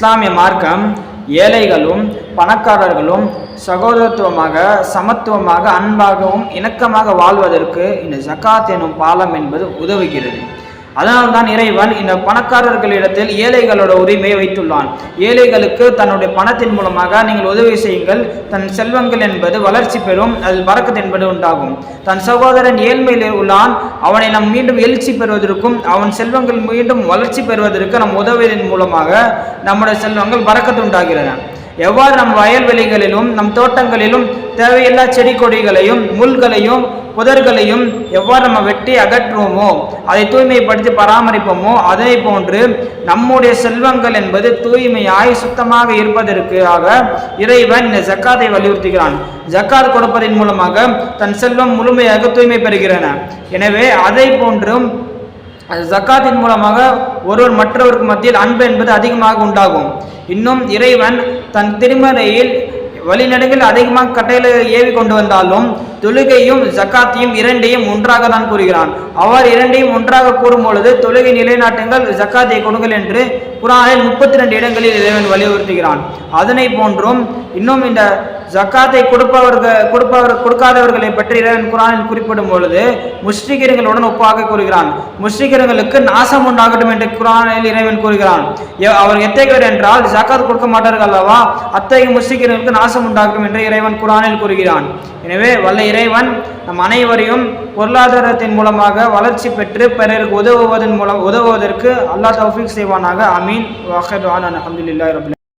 இஸ்லாமிய மார்க்கம் ஏழைகளும் பணக்காரர்களும் சகோதரத்துவமாக சமத்துவமாக அன்பாகவும் இணக்கமாக வாழ்வதற்கு இந்த ஜக்காத் எனும் பாலம் என்பது உதவுகிறது. அதனால்தான் இறைவன் இந்த பணக்காரர்களிடத்தில் ஏழைகளோட உரிமையை வைத்துள்ளான். ஏழைகளுக்கு தன்னுடைய பணத்தின் மூலமாக நீங்கள் உதவி செய்யுங்கள். தன் செல்வங்கள் என்பது வளர்ச்சி பெறும் அதில் பறக்கத் என்பது உண்டாகும். தன் சகோதரன் ஏழ்மையில் உள்ளான். அவனை நம் மீண்டும் எழுச்சி பெறுவதற்கும் அவன் செல்வங்கள் மீண்டும் வளர்ச்சி பெறுவதற்கு நம் உதவியதன் மூலமாக நம்முடைய செல்வங்கள் பறக்கத்து உண்டாகிறன. எவ்வாறு நம் வயல்வெளிகளிலும் நம் தோட்டங்களிலும் தேவையில்லா செடி கொடிகளையும் முள்களையும் புதர்களையும் எவ்வாறு நம்ம வெட்டி அகற்றுவோமோ அதை தூய்மைப்படுத்தி பராமரிப்போமோ அதே போன்று நம்முடைய செல்வங்கள் என்பது தூய்மையாய் சுத்தமாக இருப்பதற்காக இறைவன் இந்த ஜக்காத்தை வலியுறுத்துகிறான். ஜக்காத் கொடுப்பதன் மூலமாக தன் செல்வம் முழுமையாக தூய்மை பெறுகிறன. எனவே அதை போன்றும் ஜக்காத்தின் மூலமாக ஒருவர் மற்றவருக்கு மத்தியில் அன்பு என்பது அதிகமாக உண்டாகும். இன்னும் இறைவன் தன் திருமறையில் வழிநடுங்கில் அதிகமாக கட்டையில் ஏவி கொண்டு வந்தாலும் தொழுகையும் ஜக்காத்தையும் இரண்டையும் ஒன்றாக தான் கூறுகிறான். அவர் இரண்டையும் ஒன்றாக கூறும் பொழுது தொழுகை நிலைநாட்டுங்கள் ஜக்காத்தை கொடுங்கள் என்று குரானில் முப்பத்தி ரெண்டு இடங்களில் இறைவன் வலியுறுத்துகிறான். அதனை போன்றும் இன்னும் இந்த ஜக்காத்தை கொடுப்பவர்கள் கொடுப்பவர் கொடுக்காதவர்களை பற்றி இறைவன் குரானில் குறிப்பிடும் பொழுது முஸ்லிகர்களுடன் ஒப்பாக கூறுகிறான். முஸ்லிகர்களுக்கு நாசம் உண்டாகட்டும் என்று குரானில் இறைவன் கூறுகிறான். அவர் எத்தகையவர் என்றால் ஜக்காத் கொடுக்க மாட்டார்கள் அல்லவா? அத்தகைய முஸ்லிகர்களுக்கு நாசம் உண்டாகட்டும் என்று இறைவன் குரானில் கூறுகிறான். எனவே வல்ல இறைவன் நம் அனைவரையும் பொருளாதாரத்தின் மூலமாக வளர்ச்சி பெற்று பிறருக்கு உதவுவதன் மூலம் உதவுவதற்கு அல்லாஹ் தௌஃபிக் செய்வானாக. அமீன் வாஹத் அஹமதுல்லா ரபுல்